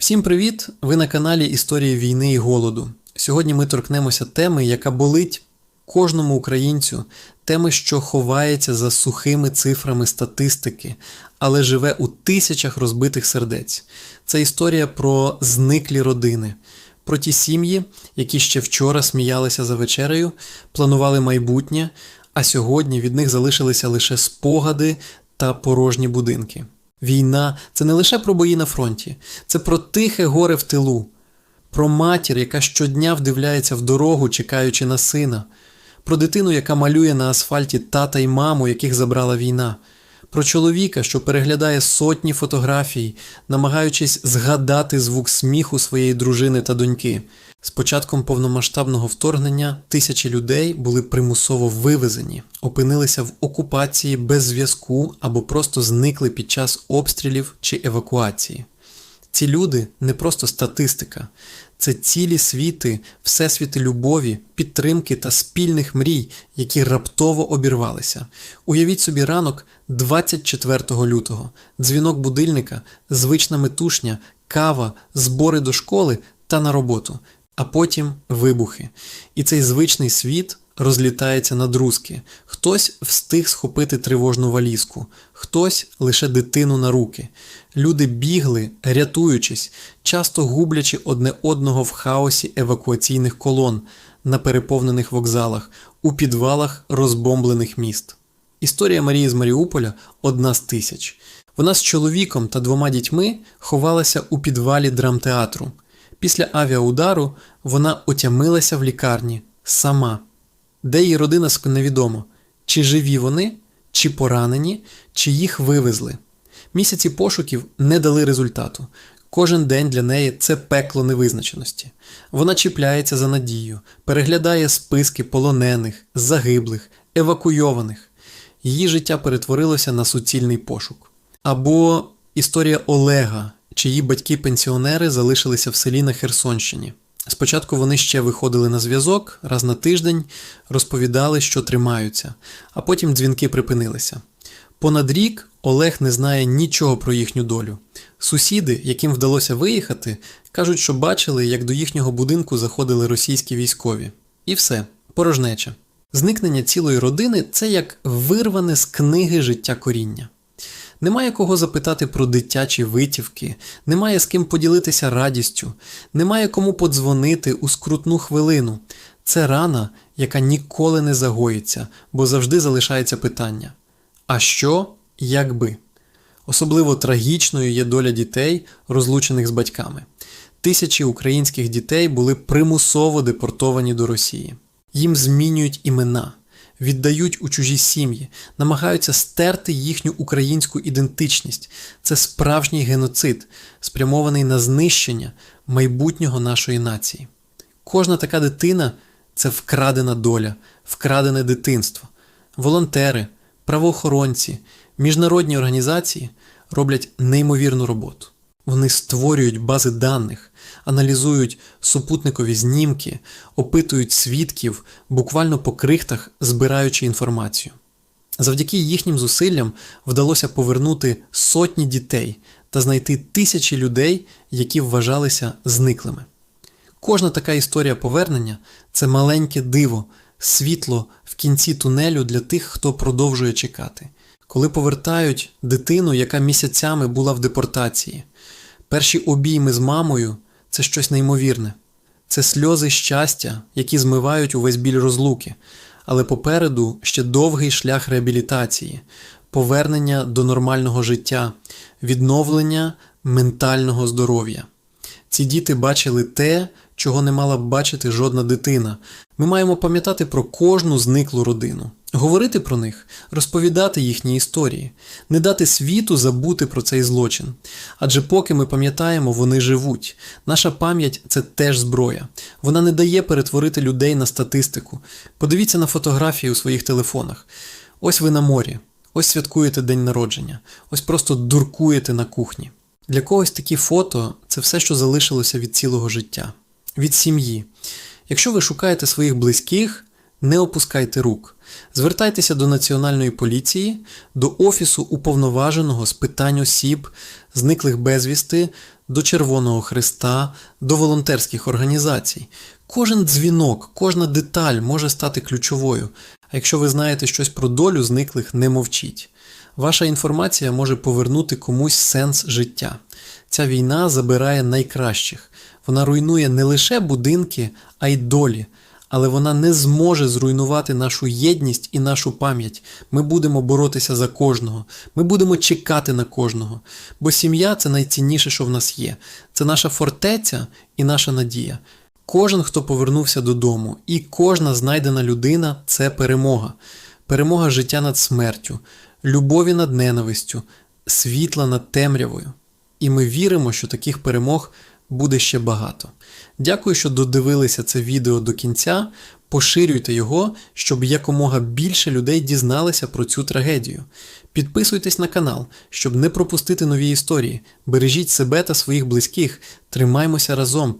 Всім привіт! Ви на каналі Історії війни і голоду. Сьогодні ми торкнемося теми, яка болить кожному українцю, теми, що ховається за сухими цифрами статистики, але живе у тисячах розбитих сердець. Це історія про зниклі родини, про ті сім'ї, які ще вчора сміялися за вечерею, планували майбутнє, а сьогодні від них залишилися лише спогади та порожні будинки. Війна це не лише про бої на фронті, це про тихе горе в тилу, про матір, яка щодня вдивляється в дорогу, чекаючи на сина, про дитину, яка малює на асфальті тата й маму, яких забрала війна, про чоловіка, що переглядає сотні фотографій, намагаючись згадати звук сміху своєї дружини та доньки. З початком повномасштабного вторгнення тисячі людей були примусово вивезені, опинилися в окупації без зв'язку або просто зникли під час обстрілів чи евакуації. Ці люди не просто статистика, це цілі світи, всесвіти любові, підтримки та спільних мрій, які раптово обірвалися. Уявіть собі ранок 24 лютого, дзвінок будильника, звична метушня, кава, збори до школи та на роботу, а потім вибухи. І цей звичний світ розлітається на друзки. Хтось встиг схопити тривожну валізку, хтось лише дитину на руки. Люди бігли, рятуючись, часто гублячи одне одного в хаосі евакуаційних колон на переповнених вокзалах, у підвалах розбомблених міст. Історія Марії з Маріуполя одна з тисяч. Вона з чоловіком та двома дітьми ховалася у підвалі драмтеатру. Після авіаудару вона отямилася в лікарні сама. Де її родина невідомо, чи живі вони, чи поранені, чи їх вивезли. Місяці пошуків не дали результату. Кожен день для неї це пекло невизначеності. Вона чіпляється за надію, переглядає списки полонених, загиблих, евакуйованих. Її життя перетворилося на суцільний пошук. Або історія Олега, чиї батьки-пенсіонери залишилися в селі на Херсонщині. Спочатку вони ще виходили на зв'язок раз на тиждень, розповідали, що тримаються, а потім дзвінки припинилися. Понад рік Олег не знає нічого про їхню долю. Сусіди, яким вдалося виїхати, кажуть, що бачили, як до їхнього будинку заходили російські військові. І все, порожнеча. Зникнення цілої родини це як вирване з книги життя коріння. Немає кого запитати про дитячі витівки, немає з ким поділитися радістю, немає кому подзвонити у скрутну хвилину. Це рана, яка ніколи не загоїться, бо завжди залишається питання: а що, якби? Особливо трагічною є доля дітей, розлучених з батьками. Тисячі українських дітей були примусово депортовані до Росії. Їм змінюють імена віддають у чужі сім'ї, намагаються стерти їхню українську ідентичність. Це справжній геноцид, спрямований на знищення майбутнього нашої нації. Кожна така дитина це вкрадена доля, вкрадене дитинство. Волонтери, правоохоронці, міжнародні організації роблять неймовірну роботу. Вони створюють бази даних, аналізують супутникові знімки, опитують свідків, буквально по крихтах збираючи інформацію. Завдяки їхнім зусиллям вдалося повернути сотні дітей та знайти тисячі людей, які вважалися зниклими. Кожна така історія повернення це маленьке диво, світло в кінці тунелю для тих, хто продовжує чекати. Коли повертають дитину, яка місяцями була в депортації, перші обійми з мамою це щось неймовірне. Це сльози щастя, які змивають увесь біль розлуки, але попереду ще довгий шлях реабілітації, повернення до нормального життя, відновлення ментального здоров'я. Ці діти бачили те, чого не мала б бачити жодна дитина. Ми маємо пам'ятати про кожну зниклу родину, говорити про них, розповідати їхні історії, не дати світу забути про цей злочин. Адже поки ми пам'ятаємо, вони живуть. Наша пам'ять це теж зброя. Вона не дає перетворити людей на статистику. Подивіться на фотографії у своїх телефонах. Ось ви на морі, ось святкуєте день народження, ось просто дуркуєте на кухні. Для когось такі фото це все, що залишилося від цілого життя від сім'ї. Якщо ви шукаєте своїх близьких, не опускайте рук. Звертайтеся до Національної поліції, до Офісу уповноваженого з питань осіб, зниклих безвісти, до Червоного Христа, до волонтерських організацій. Кожен дзвінок, кожна деталь може стати ключовою. А якщо ви знаєте щось про долю зниклих, не мовчіть. Ваша інформація може повернути комусь сенс життя. Ця війна забирає найкращих. Вона руйнує не лише будинки, а й долі. Але вона не зможе зруйнувати нашу єдність і нашу пам'ять. Ми будемо боротися за кожного. Ми будемо чекати на кожного. Бо сім'я це найцінніше, що в нас є. Це наша фортеця і наша надія. Кожен, хто повернувся додому, і кожна знайдена людина це перемога. Перемога життя над смертю, любові над ненавистю, світла над темрявою. І ми віримо, що таких перемог буде ще багато. Дякую, що додивилися це відео до кінця. Поширюйте його, щоб якомога більше людей дізналися про цю трагедію. Підписуйтесь на канал, щоб не пропустити нові історії. Бережіть себе та своїх близьких. Тримаймося разом.